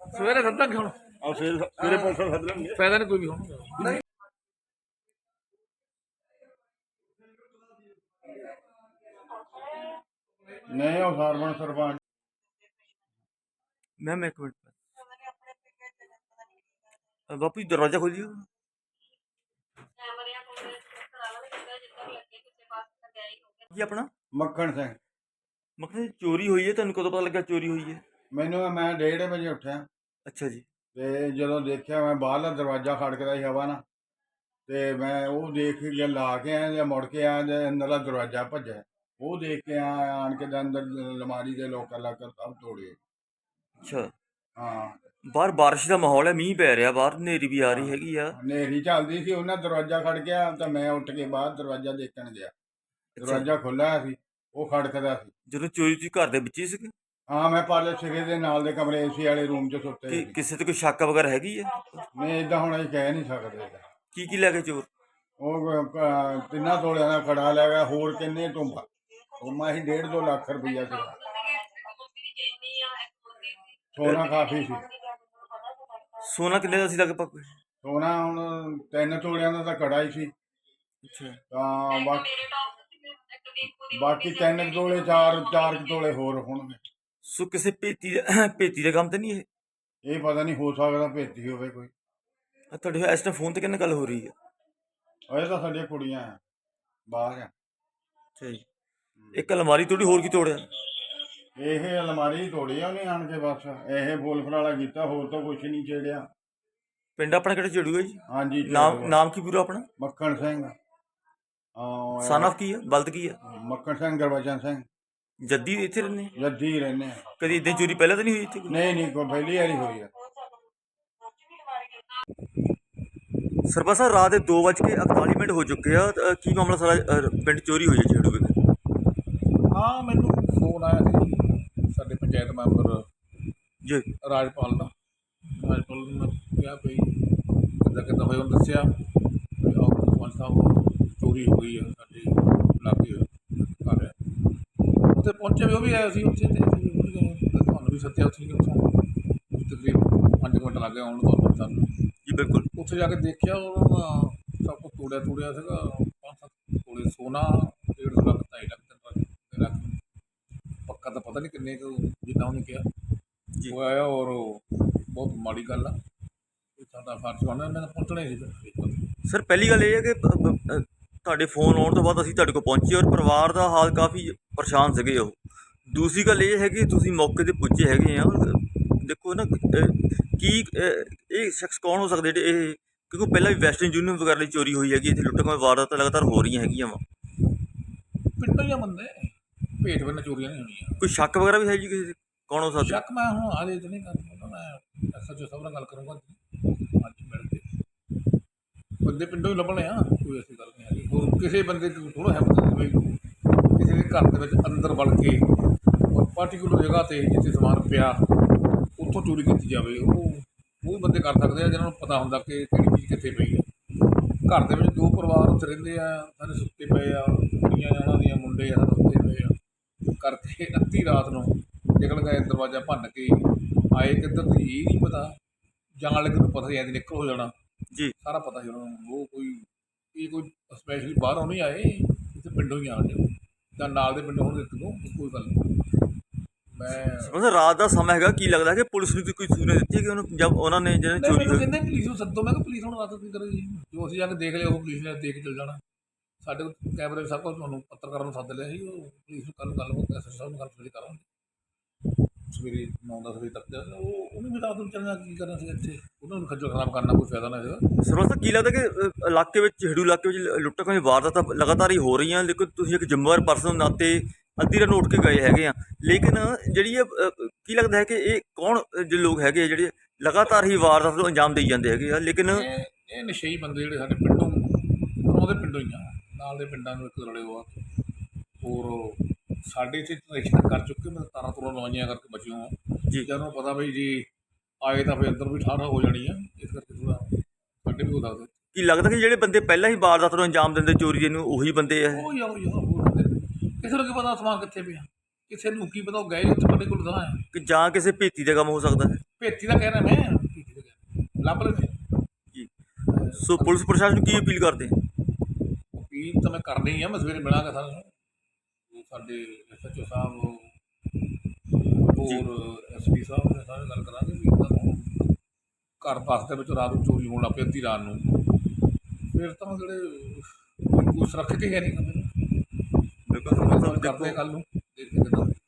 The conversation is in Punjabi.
ਸਵੇਰੇ ਸੱਦਾਂਗੇ ਹੁਣ ਆ ਫਿਰ ਸਵੇਰੇ ਪੁਲਿਸ ਸੱਦ ਲੈਣਗੇ। ਫਾਇਦਾ ਨਹੀਂ ਕੋਈ ਵੀ ਹੁਣ। ਨਹੀਂ ਉਹ ਸਰਪੰਚ। ਸਰਪੰਚ ਮੈਮ ਇੱਕ ਮਿੰਟ। ਬਾਪੂ ਜੀ ਦਰਵਾਜ਼ਾ ਖੋਲੀਓ। ਕੀ ਆਪਣਾ? ਮੱਖਣ ਸਿੰਘ। ਮਕਸਦ ਚੋਰੀ ਹੋਈ ਹੈ? ਤੁਹਾਨੂੰ ਕਦੋਂ ਪਤਾ ਲੱਗਾ ਚੋਰੀ ਹੋਈ ਹੈ? ਮੈਨੂੰ ਮੈਂ 1:30 ਵਜੇ ਉੱਠਿਆ। ਅੱਛਾ ਜੀ। ਤੇ ਜਦੋਂ ਦੇਖਿਆ ਮੈਂ ਬਾਹਰਲਾ ਦਰਵਾਜ਼ਾ ਖੜਕਦਾ ਸੀ ਹਵਾ ਨਾਲ। ਤੇ ਮੈਂ ਉਹ ਦੇਖ ਕੇ ਲਾ ਕੇ ਆਇਆ ਜਾਂ ਮੁੜ ਕੇ ਆਇਆ ਤੇ ਅੰਦਰਲਾ ਦਰਵਾਜ਼ਾ ਭੱਜਿਆ। ਉਹ ਦੇਖ ਕੇ ਆਇਆ ਆਣ ਕੇ ਤੇ ਅੰਦਰ ਅਲਮਾਰੀ ਦੇ ਲੋਕਰ ਲਾਕਰ ਸਭ ਤੋੜੇ। ਅੱਛਾ। ਹਾਂ। ਬਾਹਰ ਬਾਰਿਸ਼ ਦਾ ਮਾਹੌਲ ਹੈ ਮੀਂਹ ਪੈ ਰਿਹਾ ਬਾਹਰ ਹਨੇਰੀ ਵੀ ਆ ਰਹੀ ਹੈਗੀ ਆ। ਹਨੇਰੀ ਚੱਲਦੀ ਸੀ ਉਹਨਾਂ ਦਰਵਾਜ਼ਾ ਖੜ ਗਿਆ ਤਾਂ ਮੈਂ ਉੱਠ ਕੇ ਬਾਹਰ ਦਰਵਾਜ਼ਾ ਦੇਖਣ ਗਿਆ। ਦਰਵਾਜ਼ਾ ਖੁੱਲਾ ਸੀ ਉਹ ਖੜਕਦਾ ਸੀ। ਜਦੋਂ ਚੋਰੀ ਤੁਸੀਂ ਘਰ ਦੇ ਵਿੱਚ ਹੀ ਸੀ ਹਾਂ ਮੈਂ ਪਾਲੇ ਸਿਰੇ ਦੇ ਨਾਲ ਦੇ ਕਮਰੇ ਏਸੀ ਵਾਲੇ ਰੂਮ 'ਚ ਸੁੱਤੇ ਕਿ ਸੀ। ਕਿਸੇ ਤੇ ਕੋਈ ਸ਼ੱਕ ਵਗੈਰਾ ਹੈਗੀ ਹੈ ਨਹੀਂ ਇਦਾਂ ਹੁਣ ਅਸੀਂ ਕਹਿ ਨਹੀਂ ਸਕਦੇ ਕੀ ਕੀ ਲੈ ਕੇ ਚੋਰ? ਉਹ ਅਹ, ਤਿੰਨਾਂ ਤੋਲਿਆਂ ਦਾ ਕੜਾ ਲੈ ਗਿਆ ਹੋਰ ਕਿੰਨੇ ਟੁੰਬਾ ਟੁੰਬਾ ਹੀ 1.5 2 ਲੱਖ ਰੁਪਈਆ ਸੀ ਸੋਨਾ ਕਾਫੀ ਸੀ। ਸੋਨਾ ਕਿੰਨੇ ਦਾ ਸੀ ਲਗਭਗ? ਸੋਨਾ ਹੁਣ ਤਿੰਨ ਤੋਲਿਆਂ ਦਾ ਤਾਂ ਕੜਾ ਹੀ ਸੀ। ਅੱਛਾ। ਤਾਂ ਬਾਕੀ ਬਾਕੀ ਤਿੰਨ ਤੋਲੇ ਚਾਰ ਚਾਰ ਤੋਲੇ ਹੋਰ ਹੋਣਗੇ। ਸੋ ਕਿਸੇ ਭੇਤੀ ਦਾ ਭੇਤੀ ਦਾ ਕੰਮ ਤਾਂ ਨਹੀਂ ਇਹ? ਇਹ ਪਤਾ ਨਹੀਂ ਹੋ ਸਕਦਾ ਭੇਤੀ ਹੋਵੇ ਕੋਈ। ਆ ਤੁਹਾਡੇ ਇਸ ਟਾਈਮ ਫੋਨ ਤੇ ਕਿੰਨੇ ਗੱਲ ਹੋ ਰਹੀ ਹੈ? ਇਹ ਤਾਂ ਸਾਡੀਆਂ ਕੁੜੀਆਂ ਆ ਬਾਹਰ ਆ ਅੱਛਾ ਜੀ। ਇੱਕ ਅਲਮਾਰੀ ਤੋੜੀ ਹੋਰ ਕੀ ਤੋੜਿਆ? ਇਹ ਅਲਮਾਰੀ ਤੋੜੀ ਆ ਉਹਨੇ ਆਣ ਕੇ ਬਸ ਇਹ ਬੋਲ ਫੜਾਲਾ ਕੀਤਾ ਹੋਰ ਤਾਂ ਕੁਝ ਨਹੀਂ ਛੇੜਿਆ ਪਿੰਡ ਆਪਣਾ ਕਿਹੜਾ ਚੜੂਗਾ ਜੀ? ਹਾਂਜੀ ਨਾਮ। ਨਾਮ ਕੀ ਪੂਰਾ ਆਪਣਾ? ਮੱਖਣ ਸਿੰਘ। ਸਨ ਆਫ ਕੀ ਹੈ ਬਲਦ ਕੀ ਹੈ ਮੱਖਣ ਸਿੰਘ ਗੁਰਬਚਨ ਸਿੰਘ। ਜੱਦੀ ਇੱਥੇ ਰਹਿੰਦੇ ਆ? ਜੱਦੀ ਹੀ ਰਹਿੰਦੇ ਆ। ਕਦੀ ਇਦਾਂ ਚੋਰੀ ਪਹਿਲਾਂ ਤਾਂ ਨਹੀਂ ਹੋਈ ਇੱਥੇ? ਨਹੀਂ ਨਹੀਂ ਕੋਈ ਪਹਿਲੀ ਵਾਰੀ ਹੋਈ ਆ। ਸਾਹਿਬ ਰਾਤ ਦੇ 2:41 ਮਿੰਟ ਹੋ ਚੁੱਕੇ ਆ। ਤਾਂ ਕੀ ਮਾਮਲਾ ਸਾਰਾ ਅ, ਪਿੰਡ ਚੋਰੀ ਹੋਈ ਹੈ ਛੇੜੂ ਵਿਖੇ? ਹਾਂ ਮੈਨੂੰ ਫੋਨ ਆਇਆ ਸੀ ਸਾਡੇ ਪੰਚਾਇਤ ਮੈਂਬਰ ਜੀ। ਰਾਜਪਾਲ ਦਾ। ਰਾਜਪਾਲ ਨੂੰ ਮੈਂ ਕਿਹਾ ਵੀ ਕਿੱਦਾਂ ਕਿੱਦਾਂ ਹੋਇਆ ਉਹਨੇ ਦੱਸਿਆ ਵੀ ਆਓ ਸਰਪੰਚ ਸਾਹਿਬ ਚੋਰੀ ਹੋ ਗਈ ਆ ਸਾਡੇ ਲਾਗੇ ਘਰ ਆ ਉੱਥੇ ਪਹੁੰਚੇ ਵੀ ਉਹ ਵੀ ਆਇਆ ਸੀ ਉੱਥੇ ਤੇ ਅਸੀਂ ਵੀ ਗਏ। ਤੇ ਤੁਹਾਨੂੰ ਵੀ ਸੱਦਿਆ ਉੱਥੇ ਉੱਥੋਂ। ਤਕਰੀਬਨ 5 ਮਿੰਟ ਲੱਗੇ ਆਉਣ ਤੁਹਾਨੂੰ ਸਾਨੂੰ ਜੀ ਬਿਲਕੁਲ। ਉੱਥੇ ਜਾ ਕੇ ਦੇਖਿਆ ਉਹਨਾਂ ਦਾ ਸਭ ਕੁਝ ਤੋੜਿਆ ਤੋੜਿਆ ਸੀਗਾ। ਪੰਜ ਸੱਤ ਤੋੜੇ ਸੋਨਾ ਡੇਢ ਸੌ ਲੱਖ ਢਾਈ ਲੱਖ ਲੱਖ ਪੱਕਾ ਤਾਂ ਪਤਾ ਨਹੀਂ ਕਿੰਨੇ ਕੁ ਜਿੰਨਾ ਉਹਨੇ ਕਿਹਾ। ਜੀ। ਉਹ ਆਇਆ ਔਰ ਬਹੁਤ ਮਾੜੀ ਗੱਲ ਆ। ਸਾਡਾ ਫਰਜ਼ ਬਣਦਾ ਇਹਨਾਂ ਦਾ ਪਹੁੰਚਣਾ ਹੀ ਸੀ ਸਰ ਪਹਿਲੀ ਗੱਲ ਇਹ ਹੈ ਕਿ ਤੁਹਾਡੇ ਫੋਨ ਆਉਣ ਤੋਂ ਬਾਅਦ ਅਸੀਂ ਤੁਹਾਡੇ ਕੋਲ ਪਹੁੰਚੇ ਔਰ ਪਰਿਵਾਰ ਦਾ ਹਾਲ ਕਾਫੀ ਪਰੇਸ਼ਾਨ ਸੀਗੇ ਉਹ। ਦੂਸਰੀ ਗੱਲ ਇਹ ਹੈ ਕਿ ਤੁਸੀਂ ਮੌਕੇ ਤੇ ਪੁੱਜੇ ਹੈਗੇ ਆ। ਦੇਖੋ ਨਾ ਕੀ ਇਹ ਸ਼ਖਸ ਕੌਣ ਹੋ ਸਕਦੇ ਜਿਹੜੇ ਇਹ ਕਿਉਂਕਿ ਪਹਿਲਾਂ ਵੀ ਵੈਸਟਰਨ ਯੂਨੀਅਨ ਵਗੈਰਾ ਦੀ ਚੋਰੀ ਹੋਈ ਹੈਗੀ ਇੱਥੇ ਲੁੱਟਾਂ ਵਾਰਦਾਤਾਂ ਲਗਾਤਾਰ ਹੋ ਰਹੀਆਂ ਹੈਗੀਆਂ ਵਾ। ਪਿੰਡੋਂ ਹੀ ਆ ਬੰਦੇ? ਭੇਟ ਬੰਨ ਚੋਰੀਆਂ ਨਹੀਂ ਹੋਣੀਆਂ। ਕੋਈ ਸ਼ੱਕ ਵਗੈਰਾ ਵੀ ਹੈ ਜੀ ਕਿਸੇ ਦੇ? ਕੌਣ ਹੋ ਸਕਦਾ? ਸ਼ੱਕ ਮੈਂ ਹੁਣ ਹਾਲੇ ਤੇ ਨਹੀਂ ਕਰਦਾ। ਮੈਂ ਐਸਐਚਓ ਸਾਹਿਬ ਨਾਲ ਗੱਲ ਕਰੂੰਗਾ। ਅੱਜ ਬੰਦੇ ਪਿੰਡੋਂ ਹੀ ਲੱਭਣੇ ਆ, ਕੋਈ ਐਸੀ ਗੱਲ ਨਹੀਂ ਹੈਗੀ। ਹੋਰ ਕਿਸੇ ਬੰਦੇ ਤੋਂ ਥੋੜਾ ਹੈ ਪਤਾ ਵੀ ਕਿਸੇ ਦੇ ਘਰ ਦੇ ਵਿੱਚ ਅੰਦਰ ਵੜ ਕੇ ਪਾਰਟਿਕੂਲਰ ਜਗ੍ਹਾ ਤੇ ਜਿੱਥੇ ਸਮਾਨ ਪਿਆ, ਉੱਥੋਂ ਚੋਰੀ ਕੀਤੀ ਜਾਵੇ, ਉਹ ਉਹ ਬੰਦੇ ਕਰ ਸਕਦੇ ਆ, ਜਿਹਨਾਂ ਨੂੰ ਪਤਾ ਹੁੰਦਾ ਕਿ ਕਿਹੜੀ ਚੀਜ਼ ਕਿੱਥੇ ਪਈ ਹੈ ਘਰ ਦੇ ਵਿੱਚ ਦੋ ਪਰਿਵਾਰ ਉੱਥੇ ਰਹਿੰਦੇ ਆ ਸਾਰੇ ਸੁੱਤੇ ਪਏ ਆ, ਕੁੜੀਆਂ ਆ ਉਹਨਾਂ ਦੀਆਂ ਮੁੰਡੇ ਆ ਸੁੱਤੇ ਪਏ ਆ। ਕਰਕੇ ਅੱਧੀ ਰਾਤ ਨੂੰ ਨਿਕਲ ਗਏ, ਦਰਵਾਜ਼ਾ ਭੰਨ ਕੇ ਆਏ ਕਿੱਧਰ ਦੀ ਇਹ ਨਹੀਂ ਪਤਾ। ਜਾਣ ਲੱਗੇ ਨੂੰ ਪਤਾ ਹੀ ਐਂ ਨਿਕਲ ਹੋ ਜਾਣਾ। ਜੀ। ਸਾਰਾ ਪਤਾ ਸੀ ਉਹਨਾਂ ਨੂੰ। ਉਹ ਕੋਈ ਇਹ ਕੋਈ ਸਪੈਸ਼ਲੀ ਬਾਹਰੋਂ ਨਹੀਂ ਆਏ ਇੱਥੇ ਪਿੰਡੋਂ ਹੀ ਆਣ ਜਾਂ ਨਾਲ ਦੇ ਪਿੰਡੋਂ ਹੁਣ ਦੋ ਕੋਈ ਗੱਲ ਨਹੀਂ। ਮੈਂ ਮਤਲਬ ਰਾਤ ਦਾ ਸਮਾਂ ਹੈਗਾ ਕੀ ਲੱਗਦਾ ਕਿ ਪੁਲਿਸ ਨੂੰ ਕੋਈ ਸੂਚਨਾ ਦਿੱਤੀ ਹੈ ਕਿ ਉਹਨੂੰ ਜਦ ਉਹਨਾਂ ਨੇ ਨਹੀਂ ਚੋਰੀ ਹੋਈ? ਕਹਿੰਦੇ ਪੁਲਿਸ ਨੂੰ ਸੱਦੋ। ਮੈਂ ਕਿਹਾ ਪੁਲਿਸ ਹੁਣ ਰਾਤ ਕੀ ਕਰੇਗੀ ਜੋ? ਅਸੀਂ ਜਾ ਕੇ ਦੇਖ ਲਿਆ ਉਹ ਪੁਲਿਸ ਨੇ ਦੇਖ ਕੇ ਚਲ ਜਾਣਾ। ਸਾਡੇ ਕੋਲ ਕੈਮਰੇ ਸਭ ਕੁਝ ਤੁਹਾਨੂੰ ਪੱਤਰਕਾਰਾਂ ਨੂੰ ਸੱਦ ਲਿਆ ਸੀ। ਉਹ ਪੁਲਿਸ ਨੂੰ ਕੱਲ ਗੱਲ ਉਹ ਐਸਐਸ ਸਾਹਿਬ ਨੂੰ ਗੱਲ ਕਰਾਂਗੇ। ਸਵੇਰੇ 9-10 ਵਜੇ ਤੱਕ ਜਾ ਉਹ ਉਹਨੂੰ ਵੀ ਰਾਤ ਨੂੰ ਚੱਲਣਾ ਕੀ ਕਰਨਾ ਸੀ ਇੱਥੇ? ਉਹਨਾਂ ਨੂੰ ਖੱਜਲ ਖਰਾਬ ਕਰਨਾ ਕੋਈ ਫਾਇਦਾ ਨਾ ਹੈਗਾ। ਸਰਵਸਤ ਕੀ ਲੱਗਦਾ ਕਿ ਅ, ਇਲਾਕੇ ਵਿੱਚ ਝੇੜੂ ਇਲਾਕੇ ਵਿੱਚ ਲੁੱਟਾਂ ਖੋਹਾਂ ਵਾਰਦਾਤਾਂ ਲਗਾਤਾਰ ਹੀ ਹੋ ਰਹੀਆਂ ਲੇਕਿਨ ਤੁਸੀਂ ਇੱਕ ਜ਼ਿੰਮੇਵਾਰ ਪਰਸਨ ਨਾਤੇ ਅੱਧੀ ਰਾਤ ਨੂੰ ਉੱਠ ਕੇ ਗਏ ਹੈਗੇ ਆ। ਲੇਕਿਨ ਜਿਹੜੀ ਇਹ ਅ, ਕੀ ਲੱਗਦਾ ਹੈ ਕਿ ਇਹ ਕੌਣ ਅ, ਜਿਹੜੇ ਲੋਕ ਹੈਗੇ ਆ ਜਿਹੜੇ ਲਗਾਤਾਰ ਹੀ ਵਾਰਦਾਤ ਨੂੰ ਅੰਜਾਮ ਦੇਈ ਜਾਂਦੇ ਹੈਗੇ ਆ ਲੇਕਿਨ ਇਹ ਇਹ ਨਸ਼ਈ ਬੰਦੇ ਜਿਹੜੇ ਸਾਡੇ ਪਿੰਡੋਂ ਉਹਦੇ ਪਿੰਡੋਂ ਹੀ ਆ। ਨਾਲ ਦੇ ਪਿੰਡਾਂ ਨੂੰ ਇੱਕ ਲੜੇ ਹੋ ਆ ਹੋਰ ਸਾਡੇ ਇੱਥੇ ਰਜਿਸਟਰ ਕਰ ਚੁੱਕੇ ਮੈਂ ਤਾਰਾਂ ਤੁਰਾਂ ਲਵਾਈਆਂ ਕਰਕੇ ਬਚਿਓ ਆ ਜੀ। ਜਦੋਂ ਪਤਾ ਵੀ ਜੀ ਆਏ ਤਾਂ ਫਿਰ ਅੰਦਰ ਵੀ ਠਾਠਾ ਹੋ ਜਾਣੀ ਆ ਇਸ ਕਰਕੇ ਥੋੜਾ ਸਾਡੇ ਵੀ ਹੋ ਸਕਦਾ। ਕੀ ਲੱਗਦਾ ਕਿ ਜਿਹੜੇ ਬੰਦੇ ਪਹਿਲਾਂ ਹੀ ਵਾਰਦਾਤ ਨੂੰ ਅੰਜਾਮ ਦਿੰਦੇ ਚੋਰੀ ਨੂੰ ਉਹੀ ਬੰਦੇ ਆ? ਉਹ ਯਾਰ ਯਾਰ ਹੋਰ ਬੰਦੇ ਨੇ। ਕਿਸੇ ਨੂੰ ਕੀ ਪਤਾ ਸਮਾਨ ਕਿੱਥੇ ਪਿਆ? ਕਿਸੇ ਨੂੰ ਕੀ ਪਤਾ ਉਹ ਗਏ ਉੱਥੇ ਸਾਡੇ ਕੋਲ ਤਾਂ ਆਇਆ ਕਿ ਜਾਂ ਕਿਸੇ ਭੇਤੀ ਦਾ ਕੰਮ ਹੋ ਸਕਦਾ ਹੈ? ਭੇਤੀ ਦਾ ਕਹਿ ਰਿਹਾ ਮੈਂ ਭੇਤੀ ਦਾ। ਲੱਭ ਲੈਂਦੇ। ਜੀ। ਸੋ ਪੁਲਿਸ ਪ੍ਰਸ਼ਾਸਨ ਨੂੰ ਕੀ ਅਪੀਲ ਕਰਦੇ? ਆ ਅਪੀਲ ਤਾਂ ਮੈਂ ਕਰਨੀ ਹੀ ਆ ਮੈਂ ਸਵੇਰੇ ਮਿਲਾਂਗਾ ਸਾਨੂੰ ਉਹ ਸਾਡੇ ਐਸਐਚਓ ਸਾਹਿਬ ਹੋਰ ਐਸਪੀ ਸਾਹਿਬ ਦੇ ਸਾਰੇ ਗੱਲ ਕਰਾਂਗੇ ਵੀ ਦਾ ਘਰ ਪਾਸ ਦੇ ਵਿੱਚ ਰਾਤ ਨੂੰ ਚੋਰੀ ਹੋਣ ਲੱਗ ਅੱਧੀ ਰਾਤ ਨੂੰ। ਫਿਰ ਤਾਂ ਜਿਹੜੇ ਕੋਈ ਸੁਰੱਖਿਅਤ ਹੀ ਹੈ ਨਹੀਂ ਬਿਲਕੁਲ ਕਰਦੇ ਦੇਖੋ। ਕੱਲ ਨੂੰ ਦੇਖਦੇ ਕਿਦਾਂ। ਜੀ